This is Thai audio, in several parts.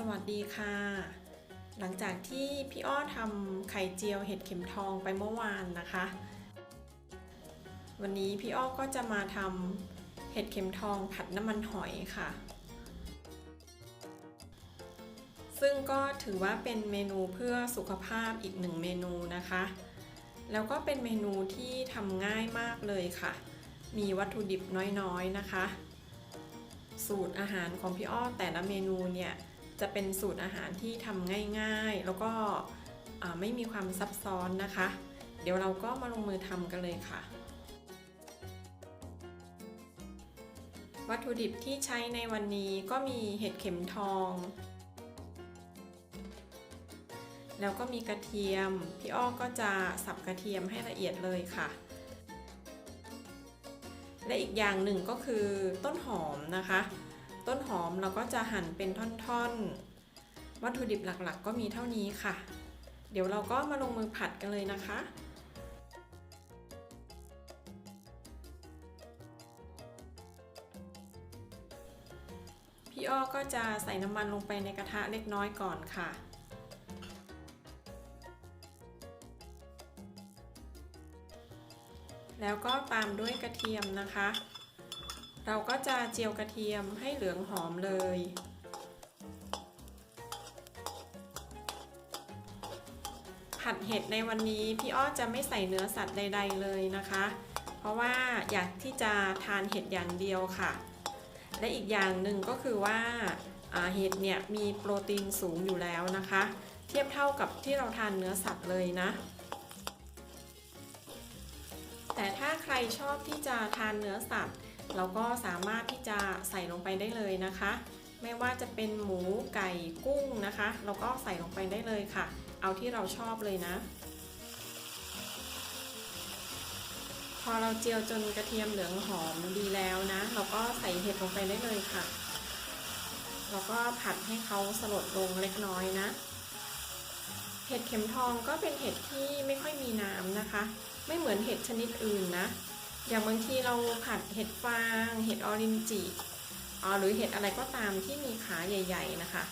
สวัสดีค่ะ หลังจากที่พี่อ้อทำไข่เจียวเห็ดเข็มทองไปเมื่อวานนะคะ วันนี้พี่อ้อก็จะมาทำเห็ดเข็มทองผัดน้ำมันหอยค่ะ ซึ่งก็ถือว่าเป็นเมนูเพื่อสุขภาพอีกหนึ่งเมนูนะคะ แล้วก็เป็นเมนูที่ทำง่ายมากเลยค่ะ มีวัตถุดิบน้อยๆนะคะ สูตรอาหารของพี่อ้อแต่ละเมนูเนี่ย จะเป็นสูตรอาหารที่ทำง่ายๆ แล้วก็ไม่มีความซับซ้อนนะคะ เดี๋ยวเราก็มาลงมือทำกันเลยค่ะ วัตถุดิบที่ใช้ในวันนี้ก็มีเห็ดเข็มทอง แล้วก็มีกระเทียม พี่อ้อก็จะสับกระเทียมให้ละเอียดเลยค่ะ และอีกอย่างหนึ่งก็คือต้นหอมนะคะ ต้นหอมเราก็จะหั่นเป็นท่อนๆ วัตถุดิบหลักๆ ก็มีเท่านี้ค่ะ เดี๋ยวเราก็มาลงมือผัดกันเลยนะคะพี่อ้อก็จะใส่น้ำมันลงไปในกระทะเล็กน้อยก่อนค่ะ แล้วก็ตามด้วยกระเทียมนะคะ เราก็จะเจียวกระเทียมให้เหลืองหอมเลย ผัดเห็ดในวันนี้พี่อ้อจะไม่ใส่เนื้อสัตว์ใด ๆเลยนะคะ เพราะว่าอยากที่จะทานเห็ดอย่างเดียวค่ะ และอีกอย่างหนึ่งก็คือว่าเห็ดเนี่ยมีโปรตีนสูงอยู่แล้วนะคะ เทียบเท่ากับที่เราทานเนื้อสัตว์เลยนะแต่ถ้าใครชอบที่จะทานเนื้อสัตว์ เราก็สามารถที่จะใส่ลงไปได้เลยนะคะ ไม่ว่าจะเป็นหมูไก่กุ้งนะคะ เราก็ใส่ลงไปได้เลยค่ะ เอาที่เราชอบเลยนะ พอเราเจียวจนกระเทียมเหลืองหอมดีแล้วนะ เราก็ใส่เห็ดลงไปได้เลยค่ะ เราก็ผัดให้เขาสลดลงเล็กน้อยนะเห็ดเข็มทองก็เป็นเห็ดที่ไม่ค่อยมีน้ำนะคะ ไม่เหมือนเห็ดชนิดอื่นนะ อย่างบางทีเราผัดเห็ดฟาง เห็ดออรินจิอ๋อหรือเห็ดอะไรก็ตามที่มีขาใหญ่ ๆนะคะ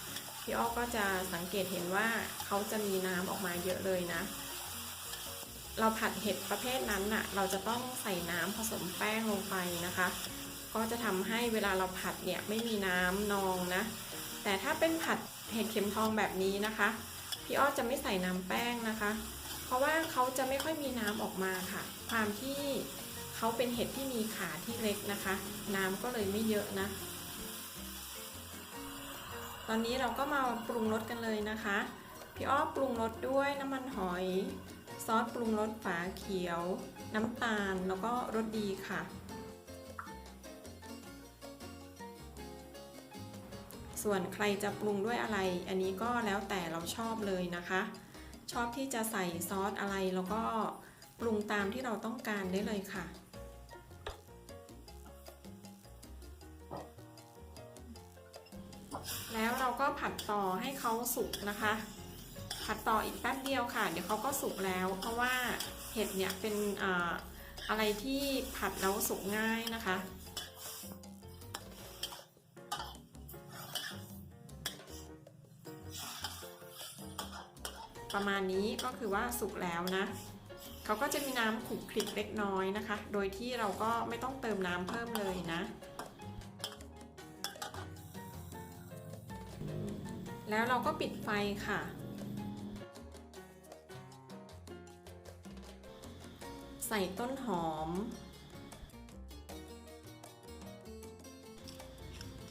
พี่อ้อก็จะสังเกตเห็นว่าเขาจะมีน้ำออกมาเยอะเลยนะ เราผัดเห็ดประเภทนั้นน่ะ เราจะต้องใส่น้ำผสมแป้งลงไปนะคะ ก็จะทำให้เวลาเราผัดเนี่ยไม่มีน้ำนองนะ แต่ถ้าเป็นผัดเห็ดเข็มทองแบบนี้นะคะ พี่อ้อจะไม่ใส่น้ำแป้งนะคะ เพราะว่าเขาจะไม่ค่อยมีน้ำออกมาค่ะ ความที่ เขาเป็นเห็ดที่มีขาที่เล็กนะคะ น้ำก็เลยไม่เยอะนะ ตอนนี้เราก็มาปรุงรสกันเลยนะคะ พี่อ้อปรุงรสด้วยน้ำมันหอย ซอสปรุงรสฝาเขียว น้ำตาลแล้วก็รสดีค่ะ ส่วนใครจะปรุงด้วยอะไร อันนี้ก็แล้วแต่เราชอบเลยนะคะ ชอบที่จะใส่ซอสอะไรแล้วก็ปรุงตามที่เราต้องการได้เลยค่ะ แล้วเราก็ผัดต่อให้เขาสุกนะคะ ผัดต่ออีกแป๊บเดียวค่ะ เดี๋ยวเขาก็สุกแล้ว เพราะว่าเห็ดเนี่ยเป็นออะไรที่ผัดแล้วสุกง่ายนะคะประมาณนี้ก็คือว่าสุกแล้วนะ เขาก็จะมีน้ำขลุกคลิกเล็กน้อยนะคะ โดยที่เราก็ไม่ต้องเติมน้ำเพิ่มเลยนะ แล้วเราก็ปิดไฟค่ะ ใส่ต้นหอม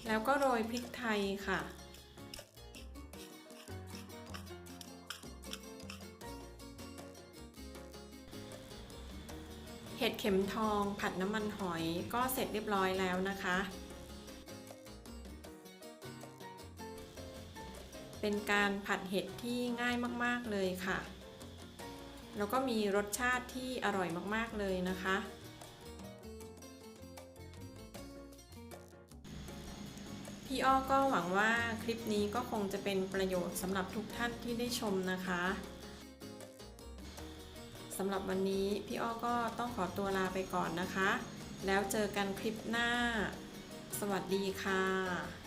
แล้วก็โรยพริกไทยค่ะ เห็ดเข็มทองผัดน้ำมันหอยก็เสร็จเรียบร้อยแล้วนะคะ เป็นการผัดเห็ดที่ง่ายมากๆเลยค่ะ แล้วก็มีรสชาติที่อร่อยมากๆเลยนะคะ พี่อ้อก็หวังว่าคลิปนี้ก็คงจะเป็นประโยชน์สำหรับทุกท่านที่ได้ชมนะคะสำหรับวันนี้พี่อ้อก็ต้องขอตัวลาไปก่อนนะคะ แล้วเจอกันคลิปหน้า สวัสดีค่ะ